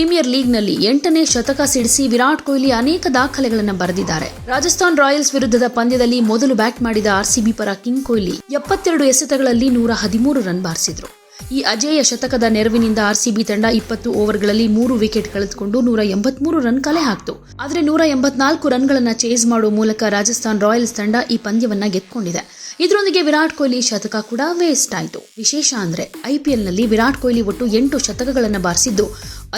Premier ಲೀಗ್ನಲ್ಲಿ ಎಂಟನೇ ಶತಕ ಸಿಡಿಸಿ ವಿರಾಟ್ ಕೊಹ್ಲಿ ಅನೇಕ ದಾಖಲೆಗಳನ್ನು ಬರೆದಿದ್ದಾರೆ. ರಾಜಸ್ಥಾನ್ ರಾಯಲ್ಸ್ ವಿರುದ್ಧದ ಪಂದ್ಯದಲ್ಲಿ ಮೊದಲು ಬ್ಯಾಟ್ ಮಾಡಿದ ಆರ್ಸಿಬಿ ಪರ ಕಿಂಗ್ ಕೊಹ್ಲಿ ಎಪ್ಪತ್ತೆರಡು ಎಸೆತಗಳಲ್ಲಿ ನೂರ ಹದಿಮೂರು ರನ್ ಬಾರಿಸಿದ್ರು. ಈ ಅಜೇಯ ಶತಕದ ನೆರವಿನಿಂದ ಆರ್ಸಿಬಿ ತಂಡ ಇಪ್ಪತ್ತು ಓವರ್ಗಳಲ್ಲಿ ಮೂರು ವಿಕೆಟ್ ಕಳೆದುಕೊಂಡು ನೂರ ಎಂಬತ್ಮೂರು ರನ್ ಕಲೆ ಹಾಕ್ತು. ಆದರೆ ನೂರ ಎಂಬತ್ನಾಲ್ಕು ರನ್ಗಳನ್ನು ಚೇಸ್ ಮಾಡುವ ಮೂಲಕ ರಾಜಸ್ಥಾನ್ ರಾಯಲ್ಸ್ ತಂಡ ಈ ಪಂದ್ಯವನ್ನ ಗೆದ್ಕೊಂಡಿದೆ. ಇದರೊಂದಿಗೆ ವಿರಾಟ್ ಕೊಹ್ಲಿ ಶತಕ ಕೂಡ ವೇಸ್ಟ್ ಆಯಿತು. ವಿಶೇಷ ಅಂದ್ರೆ ಐಪಿಎಲ್ನಲ್ಲಿ ವಿರಾಟ್ ಕೊಹ್ಲಿ ಒಟ್ಟು ಎಂಟು ಶತಕಗಳನ್ನು ಬಾರಿಸಿದ್ದು.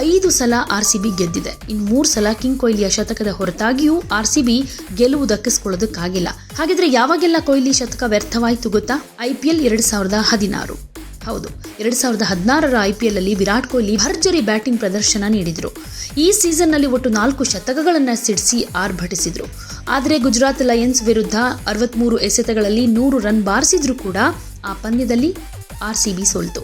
ಐದು ಸಲ ಆರ್ ಸಿ ಬಿ ಗೆದ್ದಿದೆ. ಇನ್ನು ಮೂರು ಸಲ ಕಿಂಗ್ ಕೊಹ್ಲಿಯ ಶತಕದ ಹೊರತಾಗಿಯೂ ಆರ್ ಸಿ ಬಿ ಗೆಲುವು ದಕ್ಕಿಸಿಕೊಳ್ಳೋದಕ್ಕಾಗಿಲ್ಲ ಹಾಗಿದ್ರೆ ಯಾವಾಗೆಲ್ಲ ಕೊಹ್ಲಿ ಶತಕ ವ್ಯರ್ಥವಾಯಿತು ಗೊತ್ತಾ? ಐಪಿಎಲ್ ಎರಡು ಸಾವಿರದ ಹದಿನಾರು. ಹೌದು, ಎರಡು ಸಾವಿರದ ಹದಿನಾರರ ಐಪಿಎಲ್ ಅಲ್ಲಿ ವಿರಾಟ್ ಕೊಹ್ಲಿ ಭರ್ಜರಿ ಬ್ಯಾಟಿಂಗ್ ಪ್ರದರ್ಶನ ನೀಡಿದ್ರು. ಈ ಸೀಸನ್ನಲ್ಲಿ ಒಟ್ಟು ನಾಲ್ಕು ಶತಕಗಳನ್ನು ಸಿಡಿಸಿ ಆರ್ಭಟಿಸಿದ್ರು. ಆದರೆ ಗುಜರಾತ್ ಲಯನ್ಸ್ ವಿರುದ್ಧ ಅರವತ್ಮೂರು ಎಸೆತಗಳಲ್ಲಿ ನೂರು ರನ್ ಬಾರಿಸಿದ್ರು ಕೂಡ ಆ ಪಂದ್ಯದಲ್ಲಿ ಆರ್ ಸಿ ಬಿ ಸೋಲ್ತು.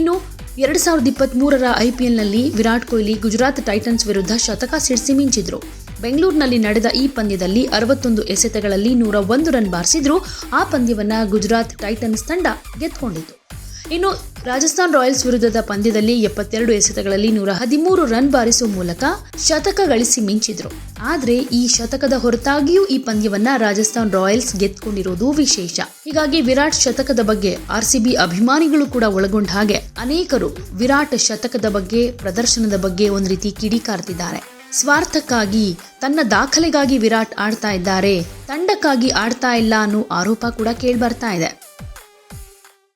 ಇನ್ನು ಎರಡ್ ಸಾವಿರದ ಇಪ್ಪತ್ತ್ ಮೂರರ ಐಪಿಎಲ್ನಲ್ಲಿ ವಿರಾಟ್ ಕೊಹ್ಲಿ ಗುಜರಾತ್ ಟೈಟನ್ಸ್ ವಿರುದ್ಧ ಶತಕ ಸಿಡಿಸಿ ಮಿಂಚಿದ್ರು. ಬೆಂಗಳೂರಿನಲ್ಲಿ ನಡೆದ ಈ ಪಂದ್ಯದಲ್ಲಿ ಅರವತ್ತೊಂದು ಎಸೆತಗಳಲ್ಲಿ ನೂರ ಒಂದು ರನ್ ಬಾರಿಸಿದ್ರು. ಆ ಪಂದ್ಯವನ್ನು ಗುಜರಾತ್ ಟೈಟನ್ಸ್ ತಂಡ ಗೆದ್ಕೊಂಡಿತು ಇನ್ನು ರಾಜಸ್ಥಾನ್ ರಾಯಲ್ಸ್ ವಿರುದ್ಧದ ಪಂದ್ಯದಲ್ಲಿ ಎಪ್ಪತ್ತೆರಡು ಎಸೆತಗಳಲ್ಲಿ ನೂರ ಹದಿಮೂರು ರನ್ ಬಾರಿಸುವ ಮೂಲಕ ಶತಕ ಗಳಿಸಿ ಮಿಂಚಿದ್ರು. ಆದರೆ ಈ ಶತಕದ ಹೊರತಾಗಿಯೂ ಈ ಪಂದ್ಯವನ್ನ ರಾಜಸ್ಥಾನ್ ರಾಯಲ್ಸ್ ಗೆದ್ಕೊಂಡಿರೋದು ವಿಶೇಷ. ಹೀಗಾಗಿ ವಿರಾಟ್ ಶತಕದ ಬಗ್ಗೆ ಆರ್ಸಿಬಿ ಅಭಿಮಾನಿಗಳು ಕೂಡ ಒಳಗೊಂಡ ಹಾಗೆ ಅನೇಕರು ವಿರಾಟ್ ಶತಕದ ಬಗ್ಗೆ, ಪ್ರದರ್ಶನದ ಬಗ್ಗೆ ಒಂದು ರೀತಿ ಕಿಡಿಕಾರ್ತಿದ್ದಾರೆ. ಸ್ವಾರ್ಥಕ್ಕಾಗಿ, ತನ್ನ ದಾಖಲೆಗಾಗಿ ವಿರಾಟ್ ಆಡ್ತಾ ಇದ್ದಾರೆ, ತಂಡಕ್ಕಾಗಿ ಆಡ್ತಾ ಇಲ್ಲ ಅನ್ನೋ ಆರೋಪ ಕೂಡ ಕೇಳಿಬರ್ತಾ ಇದೆ.